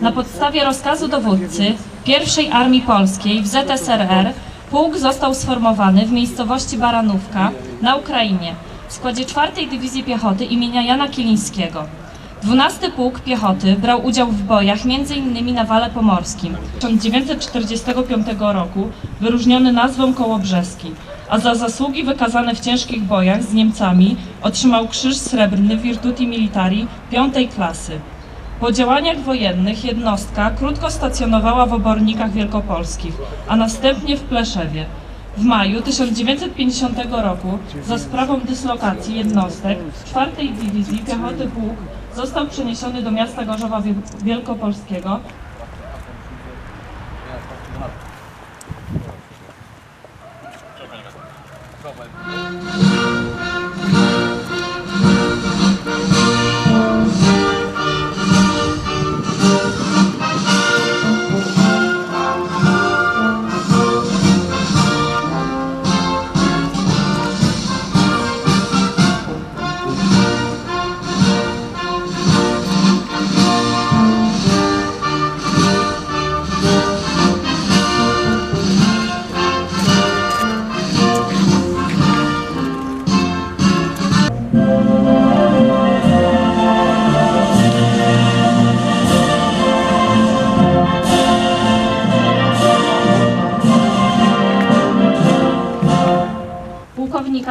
Na podstawie rozkazu dowódcy I Armii Polskiej w ZSRR pułk został sformowany w miejscowości Baranówka na Ukrainie w składzie 4 Dywizji Piechoty imienia Jana Kilińskiego. 12 Pułk Piechoty brał udział w bojach m.in. na Wale Pomorskim. W 1945 roku wyróżniony nazwą Kołobrzeski, a za zasługi wykazane w ciężkich bojach z Niemcami otrzymał Krzyż Srebrny Virtuti Militari 5 klasy. Po działaniach wojennych jednostka krótko stacjonowała w obornikach wielkopolskich, a następnie w Pleszewie. W maju 1950 roku za sprawą dyslokacji jednostek 4 Dywizji Piechoty Pułk został przeniesiony do miasta Gorzowa Wiel- Wielkopolskiego, pułkownika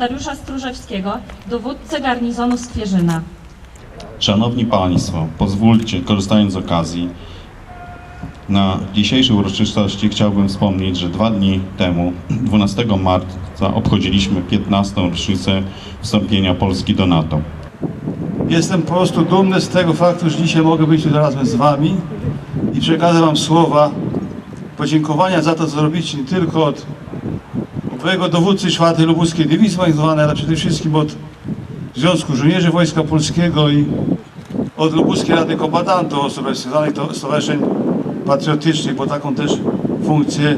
Dariusza Stróżewskiego, dowódcę garnizonu Skwierzyna. Szanowni Państwo, pozwólcie, korzystając z okazji, na dzisiejszej uroczystości chciałbym wspomnieć, że dwa dni temu, 12 marca, obchodziliśmy 15. rocznicę wstąpienia Polski do NATO. Jestem po prostu dumny z tego faktu, że dzisiaj mogę być tu razem z Wami i przekażę Wam słowa podziękowania za to, co robicie nie tylko od byłego dowódcy 4 Lubuskiej Dywizji Organizowanej, ale przede wszystkim od Związku Żołnierzy Wojska Polskiego i od Lubuskiej Rady Kombatantów do stowarzyszeń patriotycznych, bo taką też funkcję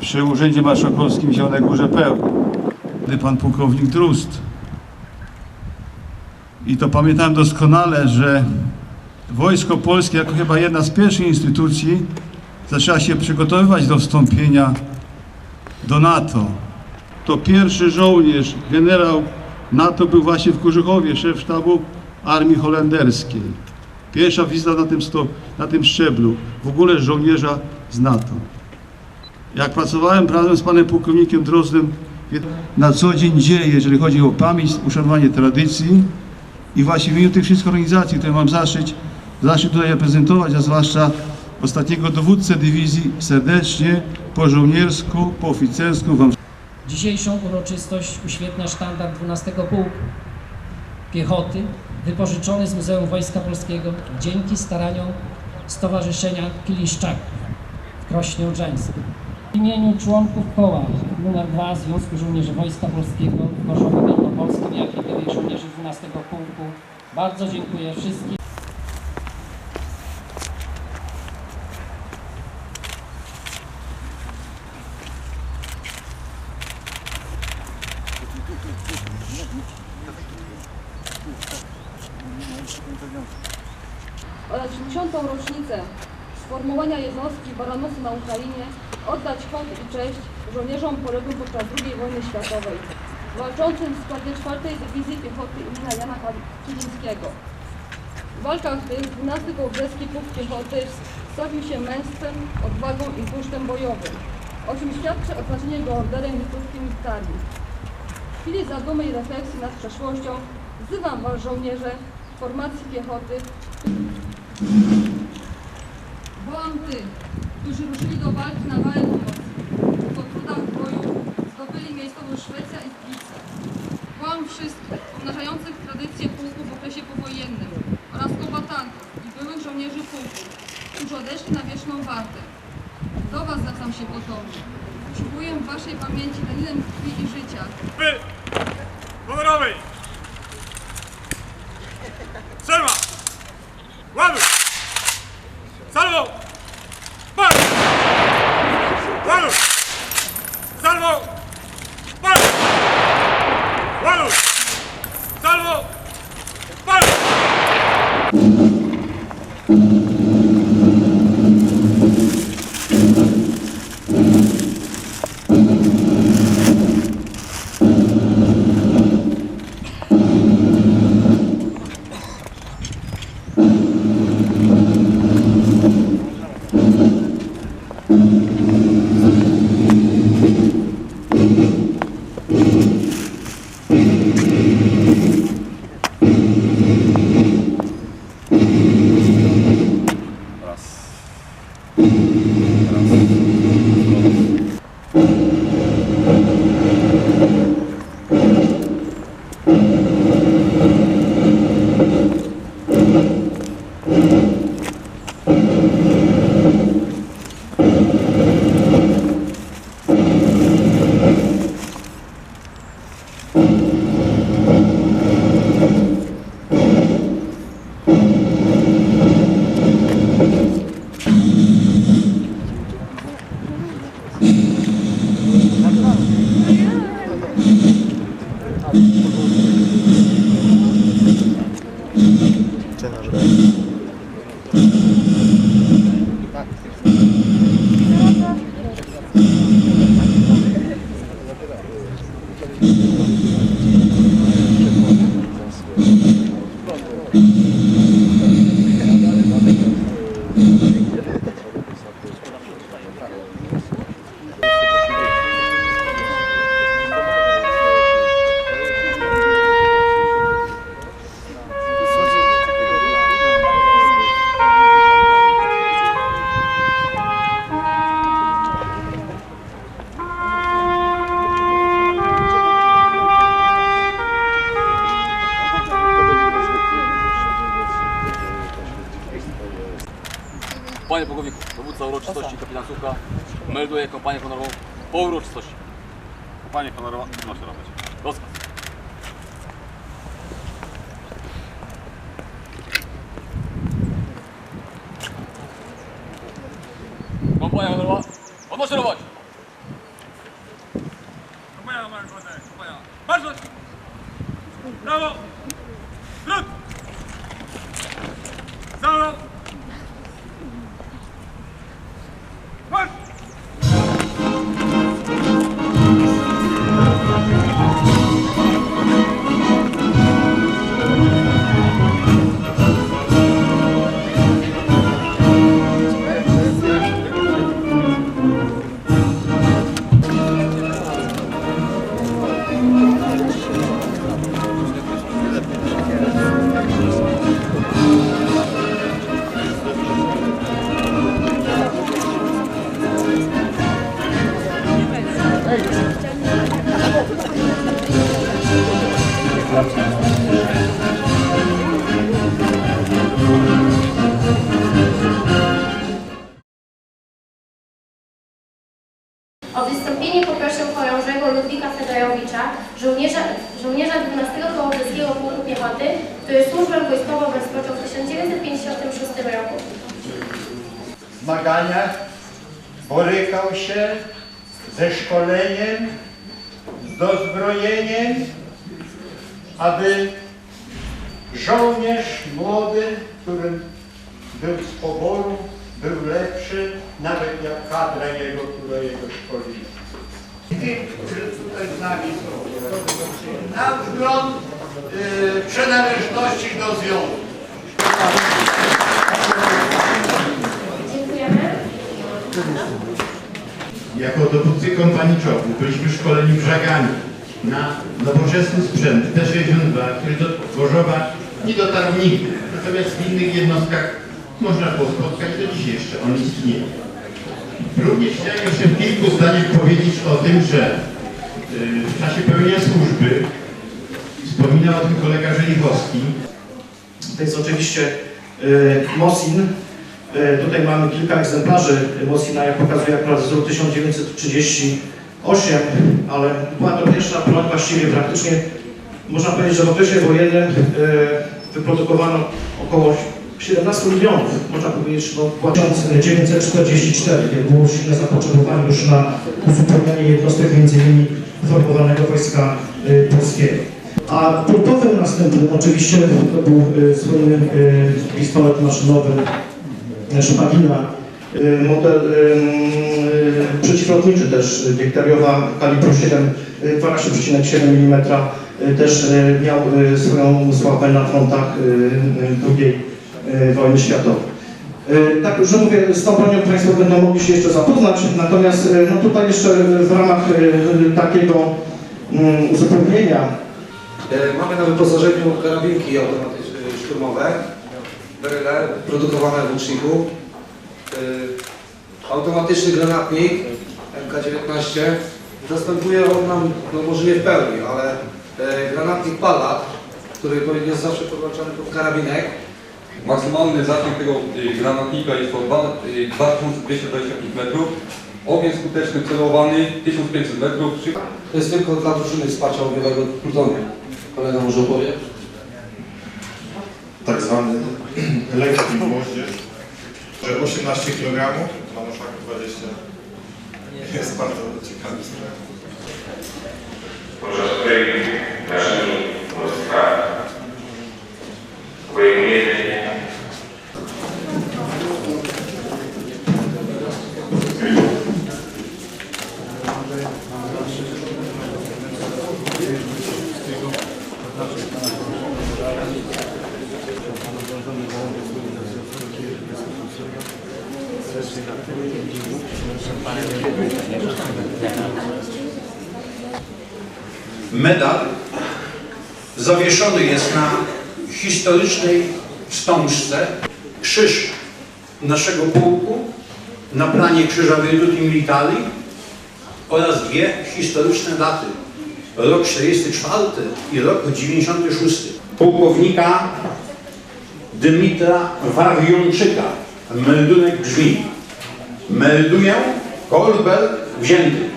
przy Urzędzie Marszałkowskim Zielonej Górze pełni. Pan pułkownik Drust i to pamiętam doskonale, że Wojsko Polskie jako chyba jedna z pierwszych instytucji zaczęła się przygotowywać do wstąpienia do NATO. To pierwszy żołnierz, generał NATO był właśnie w Kurzychowie, szef sztabu armii holenderskiej. Pierwsza wizyta na tym, sto, na tym szczeblu, w ogóle żołnierza z NATO. Jak pracowałem razem z panem pułkownikiem Drozdem, na co dzień dzieje, jeżeli chodzi o pamięć, uszanowanie tradycji, i właśnie w imieniu tych wszystkich organizacji, które mam zaszczyt, zaszczyt tutaj reprezentować, a zwłaszcza ostatniego dowódcę dywizji, serdecznie, po żołniersku, po oficersku Wam Dzisiejszą uroczystość uświetnia sztandar 12 Pułku Piechoty, wypożyczony z Muzeum Wojska Polskiego dzięki staraniom Stowarzyszenia Kiliszczaków w Krośnie Odrzańskim. W imieniu członków koła nr 2 Związku Żołnierzy Wojska Polskiego w Gorzowie jak i byłych żołnierzy 12 Pułku bardzo dziękuję wszystkim. oraz 70. rocznicę sformowania jednostki Baranosy na Ukrainie oddać hołd i cześć żołnierzom poległym podczas II wojny światowej, walczącym w składzie 4 Dywizji Piechoty im. Jana Kilińskiego. W walkach tych 12 Kołobrzewski Pułk Piechoty stawił się męstwem, odwagą i bursztem bojowym, o czym świadczy odznaczenie go orderem Wirtuti Militari. W chwili zadumy i refleksji nad przeszłością wzywam Was żołnierze formacji piechoty Wołam tych, którzy ruszyli do walki na wale wszystkich, pomnażających tradycję pułku w okresie powojennym oraz kombatantów i byłych żołnierzy pułku, którzy odeszli na wieczną wartę. Do Was zwracam się. Przywołuję w Waszej pamięci daninem krwi i życia, Wy! Honorowej! Thank you. Melduje kompanię honorową po uroczystości. Panie honorowa, proszę robić. Rozkaz. Kompania honorowa, odmaszerować! Kompania, kompania, kompania. Marsz! Brawo! Salwo! Marsz! Ludwika Fedorowicza, żołnierza, żołnierza 12 Kołobrzeskiego Pułku Piechoty, który służbę wojskową rozpoczął w 1956 roku. zmaganiach borykał się ze szkoleniem, z dozbrojeniem, aby żołnierz młody, który był z poboru, był lepszy, nawet jak kadra jego, która jego szkoliła. Tych, którzy tutaj z nami są, na wzgląd y, przynależności do związku. Jako dowódcy kompanii czołgów byliśmy szkoleni w Żagani na nowoczesny sprzęt T-62, który do Gorzowa nie dotarł nigdy. Natomiast w innych jednostkach można było spotkać, do dziś jeszcze on istnieje. Również chciałem jeszcze w kilku zdaniach powiedzieć o tym, że y, w czasie pełnienia służby wspominał o tym kolega Żelichowski, To jest oczywiście y, Mosin. Y, Tutaj mamy kilka egzemplarzy Mosina, jak pokazuje akurat z roku 1938, ale była to pierwsza broń właściwie praktycznie, można powiedzieć, że w okresie wojennym wyprodukowano około 17 milionów, można powiedzieć, no, była 1944, kiedy było silne zapotrzebowanie już na uzupełnianie jednostek, innymi formowanego Wojska y, Polskiego. A punktowym następnym oczywiście to był y, słynny y, pistolet maszynowy Szpagina, model przeciwlotniczy też Diektariowa kalibru 7, y, 12,7 mm też miał swoją sławę na frontach y, wojny światowej. Y, Tak, że mówię, z tą bronią Państwo będą mogli się jeszcze zapoznać, natomiast y, no tutaj jeszcze w ramach takiego mm, uzupełnienia E, Mamy na wyposażeniu karabinki automatyczne szturmowe, Beryle, produkowane w Łuczniku. E, Automatyczny granatnik MK-19 zastępuje on nam, no może nie w pełni, ale e, granatnik Palat, który powinien zawsze podłączony pod karabinek. Maksymalny zasięg tego y, granatnika jest to dwa- y, 2225 metrów. Ogień skuteczny celowany 1500 metrów. To jest tylko dla drużyny wsparcia ognowego plutonia. Kolega może opowie? tak zwany lekki moździerz, że 18 kg, na noszaku 20 jest bardzo ciekawy sprawa. której naszymi wojskami obejmujemy Medal zawieszony jest na historycznej wstążce krzyż naszego pułku na planie Krzyża Virtuti Militari oraz dwie historyczne daty. Rok 44 i rok 96. Pułkownika Dymitra Warionczyka. Meldunek brzmi. Melduję Kolbel wzięty.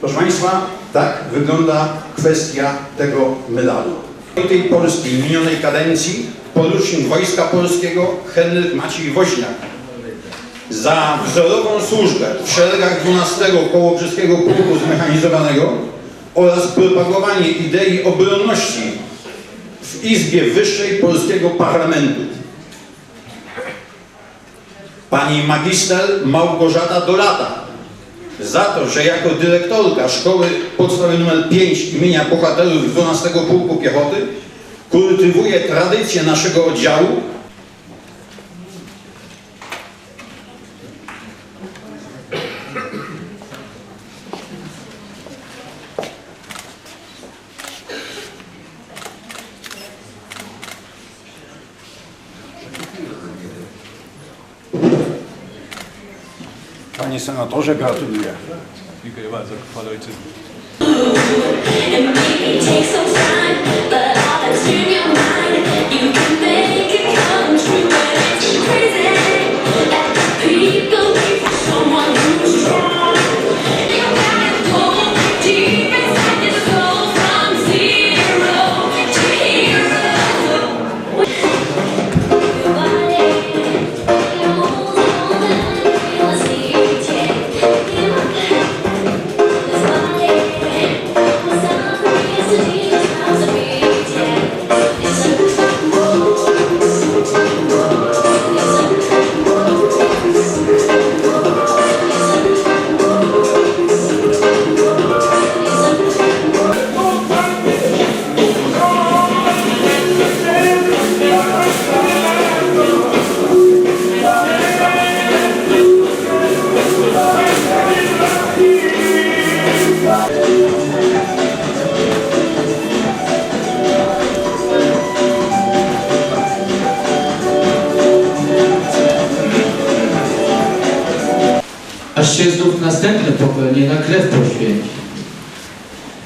Proszę Państwa, tak wygląda kwestia tego medalu. W tej polskiej minionej kadencji porucznik Wojska Polskiego Henryk Maciej Woźniak za wzorową służbę w szeregach 12 Kołobrzeskiego Pułku Zmechanizowanego oraz propagowanie idei obronności w Izbie Wyższej Polskiego Parlamentu. Pani magister Małgorzata Dolata za to, że jako dyrektorka Szkoły Podstawowej nr 5 imienia bohaterów 12 Pułku Piechoty kultywuje tradycję naszego oddziału pani Sena gratuluję. Dziękuję bardzo, Pan Ojciec.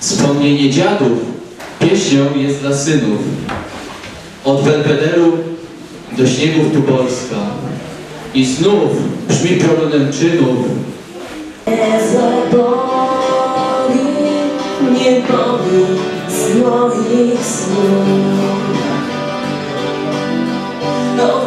Wspomnienie dziadów pieśnią jest dla synów. Od Belwederu do śniegów Tubolska. I znów brzmi piorunem czynów. Zaboli nie boli z moich snów. No,